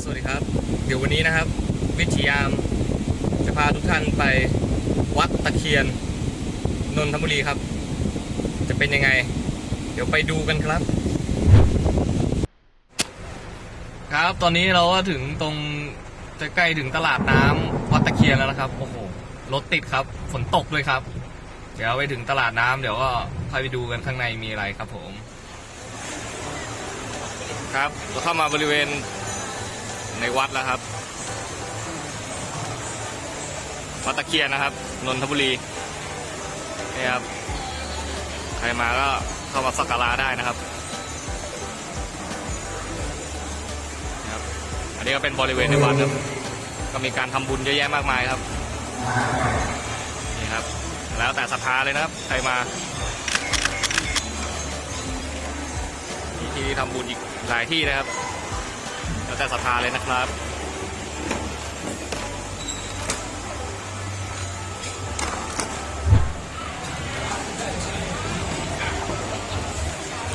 สวัสดีครับ เดี๋ยววันนี้นะครับ วิทยามจะพาทุกท่านไปวัดตะเคียนนนทบุรีครับ จะเป็นยังไง เดี๋ยวไปดูกันครับ ครับตอนนี้เราก็ถึงตรงจะใกล้ถึงตลาดน้ำวัดตะเคียนแล้วนะครับโอ้โหรถติดครับฝนตกด้วยครับ เดี๋ยวไปถึงตลาดน้ำเดี๋ยวก็ค่อยไปดูกันข้างในมีอะไรครับผม ครับเราเข้ามาบริเวณ ในวัดแล้วครับ วัดตะเคียนนะครับ นนทบุรีนี่ครับ ใครมาก็เข้ามาสักการะได้นะครับครับ อันนี้ก็เป็นบริเวณในวัดครับ ก็มีการทำบุญเยอะแยะมากมายครับ นี่ครับ แล้วแต่ศรัทธาเลยนะครับ ใครมามีที่ทำบุญอีกหลายที่นะครับ แล้วแต่ศรัทธาเลยนะครับ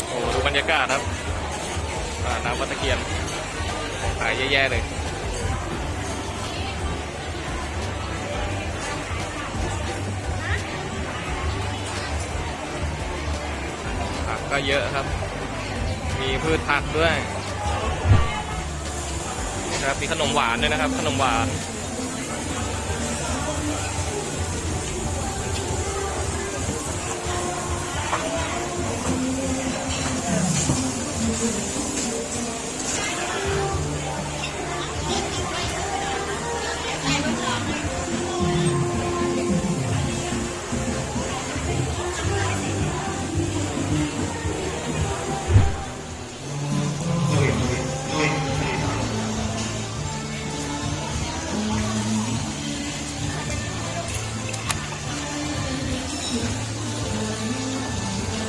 โอ้ดูบรรยากาศครับน้ำวัตะเกียนของขายแย่ๆเลยผักก็เยอะครับ มีพืชผักด้วย นะครับ มีขนมหวานด้วยนะครับ ขนมหวาน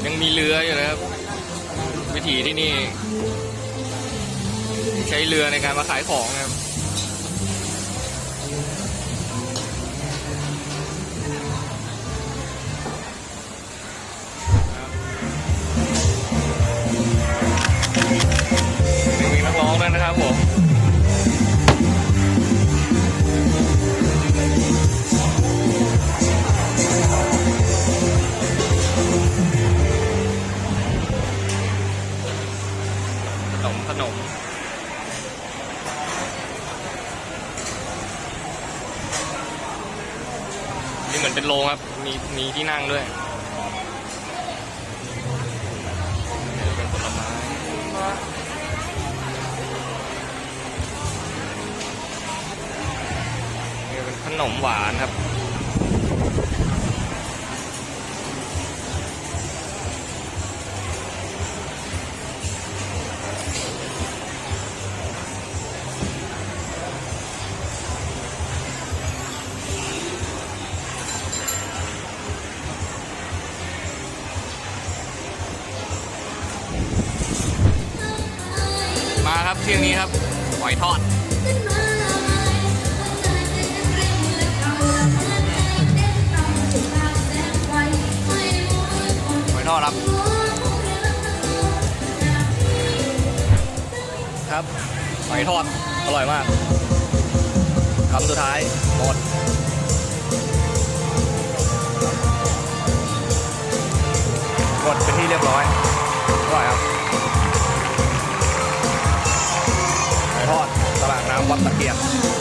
ยังมีเรืออยู่นะครับ วิถีที่นี่ ใช้เรือในการมาขายของนะครับ นมขนม นี่เหมือนเป็นโรงครับ มีมีที่นั่งด้วยเป็นผลไม้นี่เป็นขนมหวานครับ ครับเที่ยงนี้ครับหอยทอดหอยทอดครับ ครับหอยทอดอร่อยมากคำสุดท้ายหมดหมดเป็นที่เรียบร้อยอร่อยครับ หอย